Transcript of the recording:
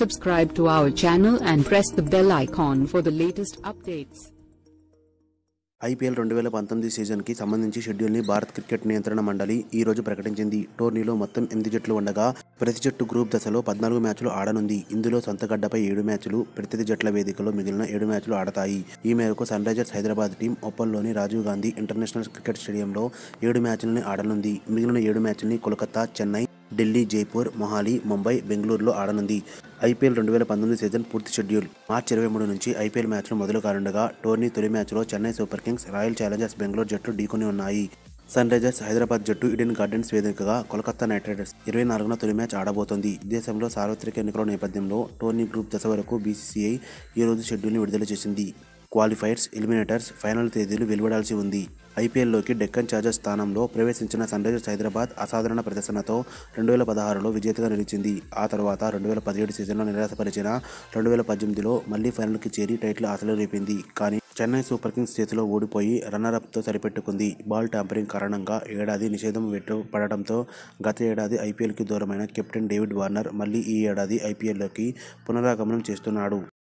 Subscribe to our channel and press the bell icon for the latest updates. IPL రెండు వేల పంతొమ్మిది సీజన్కి సంబంధించి షెడ్యూల్ని భారత్ క్రికెట్ నియంత్రణ మండలి ఈ రోజు ప్రకటించింది. టోర్నీలో మొత్తం ఎనిమిది జట్లు ఉండగా ప్రతి జట్టు గ్రూప్ దశలో పద్నాలుగు మ్యాచ్లు ఆడనుంది. ఇందులో సొంతగడ్డపై ఏడు మ్యాచ్లు ప్రతి జట్ల వేదికలో మిగిలిన ఏడు మ్యాచ్లు ఆడతాయి. ఈ మేరకు సన్ రైజర్స్ హైదరాబాద్ టీం ఒప్పల్లోని రాజీవ్ గాంధీ ఇంటర్నేషనల్ క్రికెట్ స్టేడియంలో ఏడు మ్యాచ్లని ఆడనుంది. మిగిలిన ఏడు మ్యాచ్లని కోల్కతా చెన్నై ఢిల్లీ జైపూర్ మొహాలి ముంబై బెంగళూరులో ఆడనుంది. ఐపీఎల్ రెండు వేల పంతొమ్మిది సీజన్ పూర్తి షెడ్యూల్. మార్చి ఇరవై మూడు నుంచి ఐపీఎల్ మ్యాచ్లు మొదలు కానుండగా టోర్నీ తొలి మ్యాచ్లో Chennai super kings royal challengers Bengaluru జట్లు ఢీకొని ఉన్నాయి. సన్ రైజర్స్ హైదరాబాద్ జట్టు ఇడెన్ గార్డెన్స్ వేదికగా కోల్కతా నైట్ రైడర్స్ ఇరవై నాలుగున తొలి మ్యాచ్ ఆడబోతోంది. దేశంలో సార్వత్రిక ఎన్నికల నేపథ్యంలో టోర్నీ గ్రూప్ దశ వరకు బీసీసీఐ ఈ రోజు షెడ్యూల్ని విడుదల చేసింది. క్వాలిఫైర్స్ ఎలిమినేటర్స్ ఫైనల్ తేదీలు వెలువడాల్సి ఉంది. ఐపీఎల్లోకి డెక్కన్ చార్జర్స్ స్థానంలో ప్రవేశించిన సన్ రైజర్స్ హైదరాబాద్ అసాధారణ ప్రదర్శనతో రెండు వేల పదహారులో విజేతగా నిలిచింది. ఆ తర్వాత రెండు వేల పదిహేడు సీజన్లో నిరాశపరిచిన రెండు వేల పద్దెనిమిదిలో మళ్ళీ ఫైనల్కి చేరి టైటిల్ ఆశలు రేపింది. కానీ చెన్నై సూపర్ కింగ్స్ చేతిలో ఓడిపోయి రన్నరప్తో సరిపెట్టుకుంది. బాల్ ట్యాంపరింగ్ కారణంగా ఏడాది నిషేధం వెట్టు పడడంతో గత ఏడాది ఐపీఎల్కి దూరమైన కెప్టెన్ డేవిడ్ వార్నర్ మళ్ళీ ఈ ఏడాది ఐపీఎల్లోకి పునరాగమనం చేస్తున్నాడు.